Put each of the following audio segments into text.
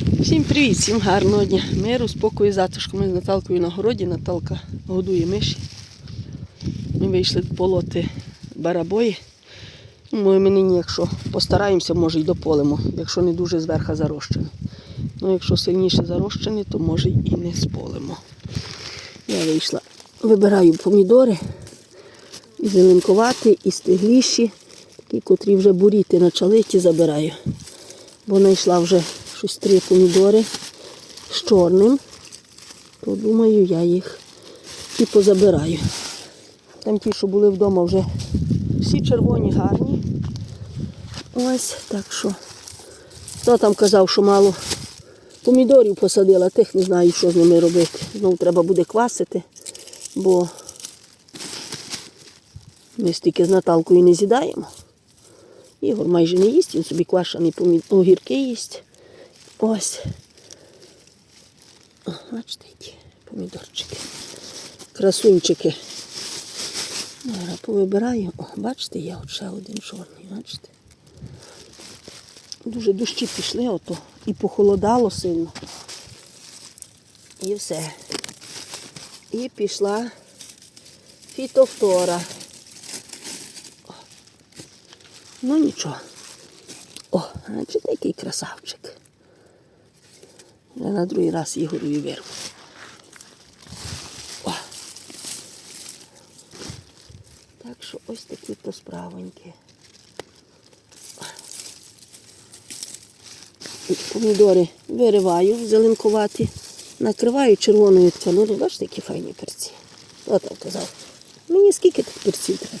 Всім привіт, всім гарного дня. Миру, спокою, затишку. Ми з Наталкою на городі. Наталка годує миші. Ми вийшли полоти барабої. Ми нині, якщо постараємося, може й дополимо, якщо не дуже зверху зарощено. Ну, якщо сильніше зарощений, то може і не сполимо. Я вийшла, вибираю помідори, і зеленкуваті, і стигліші, ті, котрі вже буріти почали, ті забираю. Бо знайшла вже щось три помідори з чорним, то думаю, я їх і позабираю. Там ті, що були вдома, вже всі червоні, гарні. Ось так що. Хто там казав, що мало помідорів посадила, тих не знаю, що з ними робити. Знову треба буде квасити, бо ми стільки з Наталкою не з'їдаємо. Ігор майже не їсть, він собі квашений помід... огірки їсть. Ось. Бачите, які помідорчики. Красунчики. Зараз повибираю. О, бачите, є от ще один чорний, бачите. Дуже дощі пішли ото і похолодало сильно. І все. І пішла фітофтора. Ну нічого. О, бачите, який красавчик. Я на другий раз Ігорові вирву. О. Так що ось такі то справоньки. Помідори вириваю зеленкуваті, накриваю червоною тканою. Бачите, які файні перці. Хто там казав? Мені скільки тих перців треба?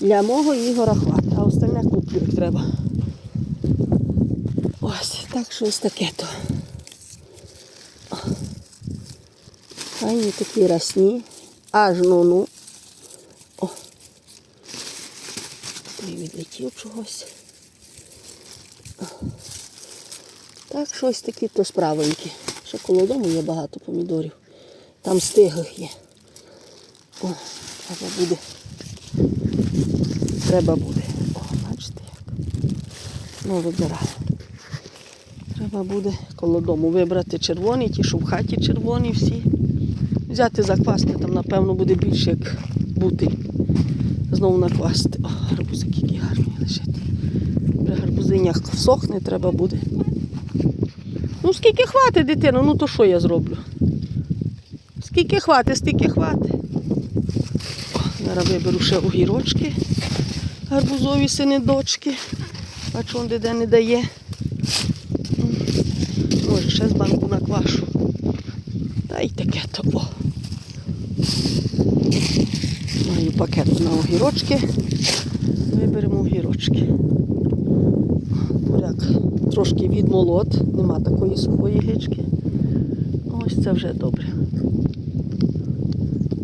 Для мого Ігора хватить, а остальне куплю треба. Ось, так що ось таке то. Файні такі рясні. Аж ну ну. О. Той відлетів чогось. Так, що ось такі то справенькі. Ще коло дому є багато помідорів. Там стиглих є. О, треба буде. Треба буде. О, бачите як. Ну, вибираю. Треба буде коло дому вибрати червоні, ті, що в хаті червоні всі. Взяти заквасти, там, напевно, буде більше, як бути. Знову наквасти. О, гарбузик який гарний лежить. При гарбузинях всохне, треба буде. Ну, скільки хватить, дитино, ну то що я зроблю? Скільки хватить, стільки хватить. О, Зараз виберу ще огірочки, гарбузові сини дочки. Бачу, он де не дає. Може, ще з банку наквашу. Та й таке то. Маю пакет на огірочки. Виберемо огірочки. Буряк трошки відмолот, нема такої сухої гички. Ось це вже добре.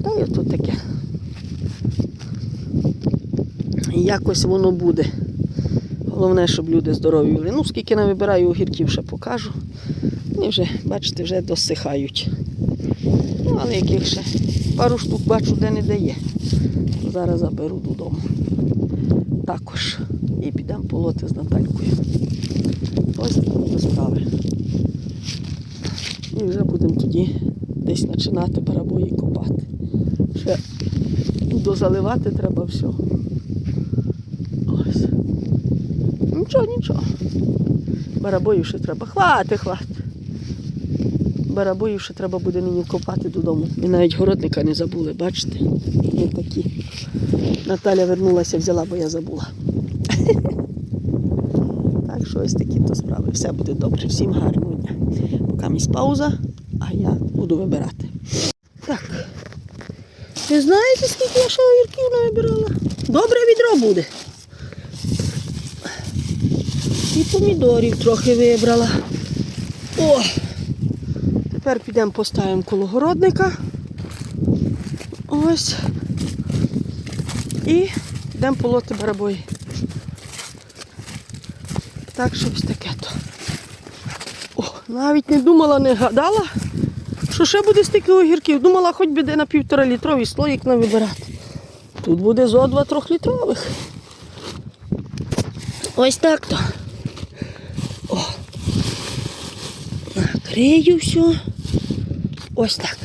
Та й тут таке. Якось воно буде. Головне, щоб люди здорові були. Ну, скільки не вибираю огірків, ще покажу. Вони вже, бачите, вже досихають. Ну, але яких ще пару штук бачу, де не дає. Зараз заберу додому. Також. І підемо полоти з Наталькою. Ось такі справи. І вже будемо тоді десь починати барабої копати. Ще дозаливати треба все. Ось. Нічого, нічого. Барабою ще треба. Хвати, хвати. Барабою ще треба буде нині копати додому. І навіть городника не забули, бачите? Є такі. Наталя вернулася, взяла, бо я забула. Так що ось такі то справи. Все буде добре. Всім гарного дня. Поки місь пауза, а я буду вибирати. Так. Ви знаєте, скільки я ще огірків навибирала? Добре відро буде. І помідорів трохи вибрала. О! Тепер підемо поставимо коло городника. Ось. І йдемо полоти барабої. Так що ось таке то. О, навіть не думала, не гадала, що ще буде стільки огірків. Думала, хоч би де на півтора літровий слоїк нам вибирати. Тут буде зо два трьохлітрових. Ось так то. О. Крию все. Ось так.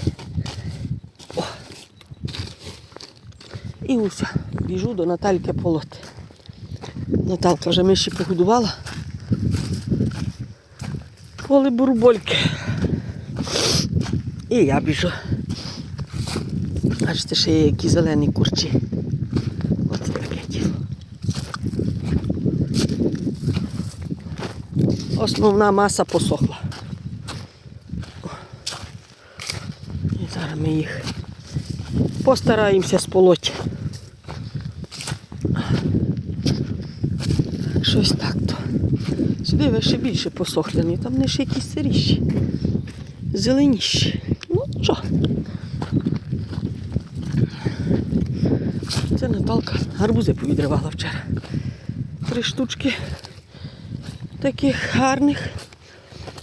О. І усе. Біжу до Натальки полоти. Наталка вже миші погодувала. Поле бурбольки. І я біжу. Бачите, ще є які зелені курчі. Оце таке. Основна маса посохла. О. І зараз ми їх постараємося сполоти. Щось так то. Сюди ви ще більше посохлені, там не ще якісь сиріші. Зеленіші. Ну що? Це Наталка гарбузи повідривала вчора. Три штучки таких гарних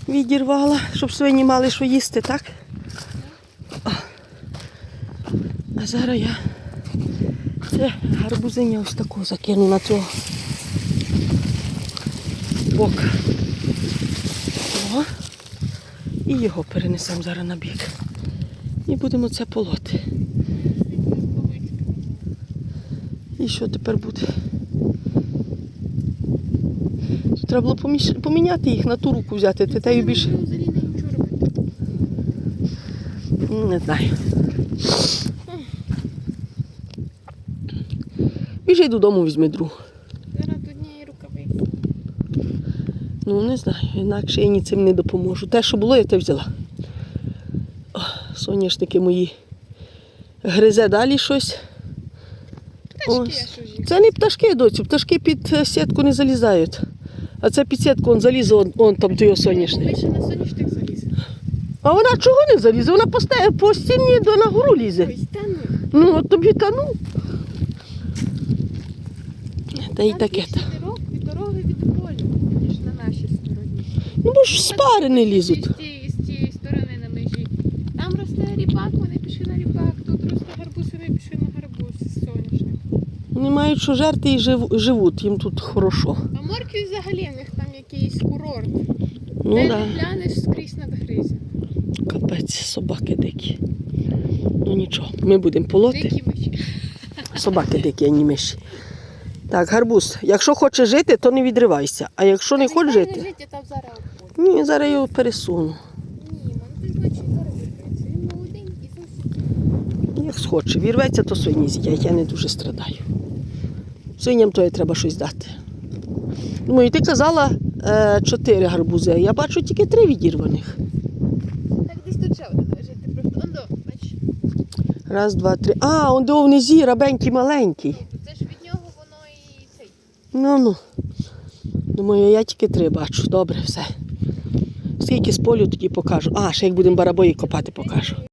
відірвала, щоб свині мали що їсти, так? О. А зараз я це гарбузиня ось таку закину на цього бок. О. І його перенесемо зараз на бік. І будемо це полоти. І що тепер буде? Тут треба було поміш... поміняти їх на ту руку взяти. Ти тею більше. Не знаю. Біжи додому, візьми другу. Ну, не знаю, інакше я ні цим не допоможу. Те, що було, я те взяла. О, соняшники мої. Гризе далі щось. Пташки Ось. я. Це не пташки, доцю, пташки під е, сітку не залізають. А це під сітку он залізе, он, он там той соняшник. Заліз. А вона чого не залізе? Вона по, стіні до нагору лізе. Ну. Ну, от тобі та ну. Та й таке. від дороги від полю, ніж на нашій стороні. Ну, бо ж з пари не лізуть. З тієї, з тієї сторони на межі. Там росте ріпак, вони пішли на ріпак. Тут росте гарбуз, вони пішли на гарбуз соняшник. Вони мають що жерти і жив- живуть, їм тут хорошо. А моркві взагалі в них там якийсь курорт. Ну Де так. не глянеш скрізь надгризя. Капець, собаки дикі. Ну нічого, ми будемо полоти. Дикі миші. Собаки дикі, а не миші. Так, гарбуз, якщо хочеш жити, то не відривайся. А якщо не хочеш жити, жити, там зараз обходить. ні, зараз я його пересуну. Ні, мам, ти значить зараз вибереться. Він молоденький зовсім. Як схоче. Вірветься, то свині з'їдять, я не дуже страдаю. Свиням то і треба щось дати. Думаю, ти казала е, чотири гарбузи, а я бачу тільки три відірваних. Так десь тут ще один лежить. Раз, два, три. А, он до внизі, рабенький маленький. Ну, Це ж від нього воно і цей. Ну ну. Думаю, я тільки три бачу. Добре, все. Скільки з полю тоді покажу. А, ще як будемо барабої копати, покажу.